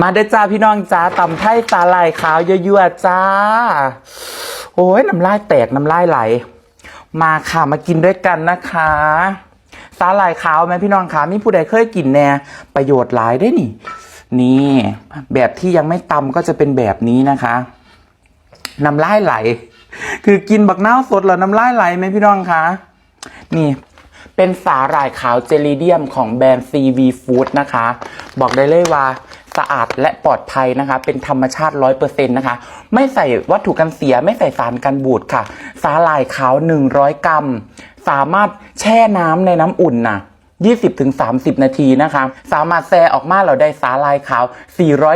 มาได้จ้าพี่น้องจ้าตำไทยสาหร่ายขาวยั่วๆจ้า โอ้ยน้ำลายแตกน้ำลายไหล มาค่ะมากินด้วยกันนะคะสาหร่ายขาวไหมพี่น้องคะมีผู้ใดเคยกินแน่ประโยชน์หลายได้นี่ นี่ แบบที่ยังไม่ตำก็จะเป็นแบบนี้นะคะน้ำลายไหล คือกินบักนาวสดแล้วน้ำลายไหลไหมพี่น้องคะนี่เป็นสาหร่ายขาวเจลิเดียมของแบรนด์ CV Food นะคะ บอกได้เลยว่า สะอาดและปลอดภัยนะคะ เป็นธรรมชาติ 100%นะคะ ไม่ใส่วัตถุกันเสีย ไม่ใส่สารกันบูดค่ะ สาหร่ายขาว 100 กรัม สามารถแช่น้ำในน้ำอุ่นนะ20-30 นาทีนะคะ สามารถแซ่ออกมาเราได้สาลายขาว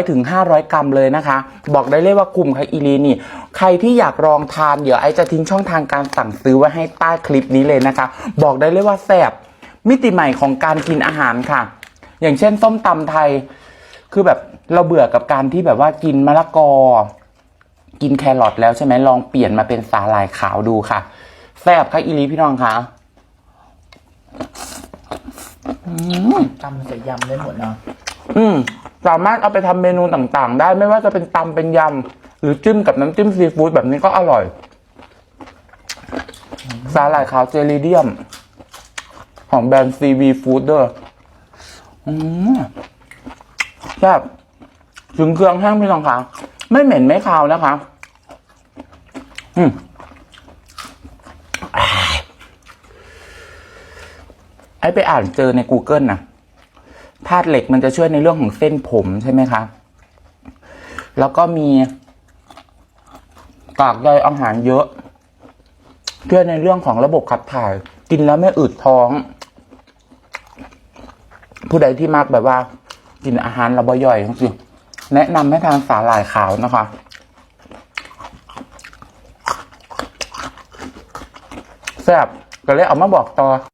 400-500 กรัมเลยนะคะ บอกได้เลยว่าคุมไค่อีลีนี่ ใครที่อยากลองทาน เดี๋ยวไอจะทิ้งช่องทางการสั่งซื้อไว้ให้ใต้คลิปนี้เลยนะคะ บอกได้เลยว่าแซ่บมิติใหม่ของการกินอาหารค่ะ อย่างเช่นส้มตำไทย คือแบบเราเบื่อกับการที่แบบว่ากินมะละกอ กินแครอทแล้วใช่ไหมลองเปลี่ยนมาเป็นสาหร่ายขาวดูค่ะแซ่บค่ะอีลีพี่น้องคะตำใส่ยำได้หมดเนาะอืม สามารถเอาไปทำเมนูต่างๆ ได้ไม่ว่าจะเป็นตำเป็นยำหรือจิ้มกับน้ำจิ้มซีฟู้ดแบบนี้ก็อร่อยสาหร่ายขาวเจลิเดียม ของแบรนด์ซีวีฟู้ดเด้ออืม แบบถึงเครื่องแห้งพี่น้องคะไม่เหม็นไม่คาวนะคะ อืมไอ้ไปอ่านเจอใน Google นะธาตุเหล็กมันจะช่วยในเรื่องของเส้นผมใช่ไหมคะ แล้วก็มีกากใยอาหารเยอะช่วยในเรื่องของระบบขับถ่าย กินแล้วไม่อืดท้อง ผู้ใดที่มักแบบว่า กินอาหารระบย่อยจริงๆแนะนำให้ทานสาหร่ายขาวนะคะ แซ่บก็เลยเอามาบอกต่อ